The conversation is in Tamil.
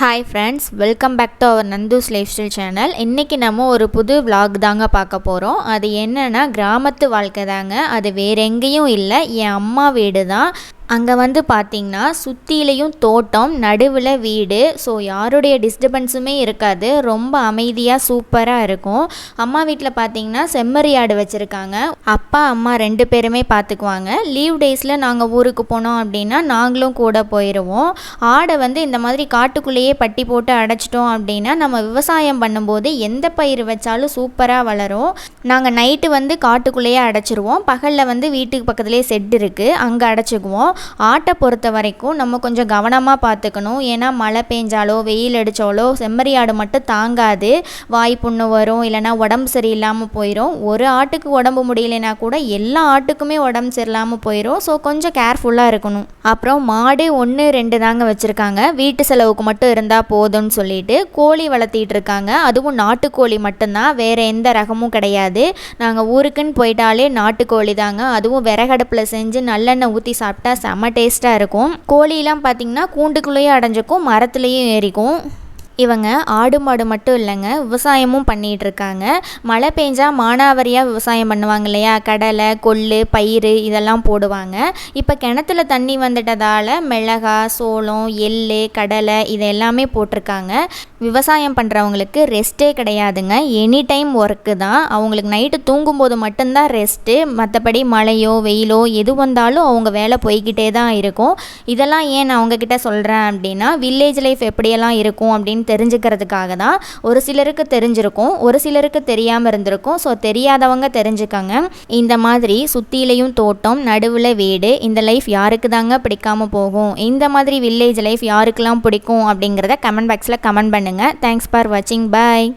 Hi friends welcome back to our Nandhu's lifestyle channel இன்றைக்கி நம்ம ஒரு புது vlog தாங்க பார்க்க போகிறோம் அது என்னென்னா கிராமத்து வாழ்க்கை தாங்க. அது வேற எங்கேயும் இல்லை. என் அம்மா வீடு தான் அங்கே வந்து பார்த்திங்கன்னா சுற்றிலையும் தோட்டம் நடுவில் வீடு. ஸோ யாருடைய டிஸ்டர்பன்ஸுமே இருக்காது. ரொம்ப அமைதியாக சூப்பராக இருக்கும். அம்மா வீட்டில் பார்த்திங்கன்னா செம்மறி ஆடு வச்சுருக்காங்க. அப்பா அம்மா ரெண்டு பேருமே பார்த்துக்குவாங்க லீவ் டேஸில் நாங்கள் ஊருக்கு போனோம் அப்படின்னா நாங்களும் கூட போயிடுவோம் ஆடை வந்து இந்த மாதிரி காட்டுக்குள்ளேயே பட்டி போட்டு அடைச்சிட்டோம் அப்படின்னா நம்ம விவசாயம் பண்ணும்போது எந்த பயிர் வச்சாலும் சூப்பராக வளரும். நாங்கள் நைட்டு வந்து காட்டுக்குள்ளேயே அடைச்சிருவோம். பகலில் வந்து வீட்டுக்கு பக்கத்துலேயே செட் இருக்குது அங்கே அடைச்சிக்குவோம். ஆட்டை பொறுத்த வரைக்கும் நம்ம கொஞ்சம் கவனமாக பார்த்துக்கணும். ஏன்னா மழை பெஞ்சாலோ வெயில் அடித்தாலோ செம்மறி ஆடு மட்டும் தாங்காது. வாய் புண்ணு வரும் இல்லைனா உடம்பு சரியில்லாமல் போயிடும் ஒரு ஆட்டுக்கு உடம்பு முடியலைன்னா கூட எல்லா ஆட்டுக்குமே உடம்பு சரியில்லாமல் போயிடும் ஸோ கொஞ்சம் கேர்ஃபுல்லாக இருக்கணும். அப்புறம் மாடு ஒன்று ரெண்டு தாங்க வச்சுருக்காங்க. வீட்டு செலவுக்கு மட்டும் இருந்தால் போதும்னு சொல்லிட்டு கோழி வளர்த்திட்டு இருக்காங்க. அதுவும் நாட்டுக்கோழி மட்டும்தான். வேறு எந்த ரகமும் கிடையாது. நாங்கள் ஊருக்குன்னு போயிட்டாலே நாட்டுக்கோழி தாங்க. அதுவும் விறகடுப்பில் செஞ்சு நல்லெண்ணெய் ஊற்றி சாப்பிட்டா செம்ம டேஸ்ட்டாக இருக்கும். கோழிலாம் பார்த்திங்கன்னா கூண்டுக்குள்ளேயே அடைஞ்சிக்கும் மரத்துலேயும் ஏறிக்கும். இவங்க ஆடு மாடு மட்டும் இல்லைங்க விவசாயமும் பண்ணிகிட்ருக்காங்க. மழை பெஞ்சால் மானாவாரியாக விவசாயம் பண்ணுவாங்க இல்லையா? கடலை கொள்ளு பயிர் இதெல்லாம் போடுவாங்க. இப்போ கிணத்துல தண்ணி வந்துட்டதால் மிளகா சோளம் எள் கடலை இது எல்லாமே போட்டிருக்காங்க. விவசாயம் பண்ணுறவங்களுக்கு ரெஸ்ட்டே கிடையாதுங்க. எனி டைம் ஒர்க்கு தான். அவங்களுக்கு நைட்டு தூங்கும்போது மட்டும்தான் ரெஸ்ட்டு மற்றபடி மழையோ வெயிலோ எது வந்தாலும் அவங்க வேலை போய்கிட்டே தான் இருக்கும். இதெல்லாம் ஏன் நான் அவங்கக்கிட்ட சொல்கிறேன் அப்படின்னா வில்லேஜ் லைஃப் எப்படியெல்லாம் இருக்கும் அப்படின்னு தெரிஞ்சுக்கிறதுக்காக தான் ஒரு சிலருக்கு தெரிஞ்சிருக்கும் ஒரு சிலருக்கு தெரியாமல் இருந்திருக்கும். ஸோ தெரியாதவங்க தெரிஞ்சுக்கங்க. இந்த மாதிரி சுற்றிலையும் தோட்டம் நடுவில் வீடு இந்த லைஃப் யாருக்கு தாங்க பிடிக்காமல் போகும்? இந்த மாதிரி வில்லேஜ் லைஃப் யாருக்கெல்லாம் பிடிக்கும் அப்படிங்கிறத கமெண்ட் பாக்ஸில் கமெண்ட் பண்ணுங்கள் தேங்க்ஸ் ஃபார் வாட்சிங் பாய்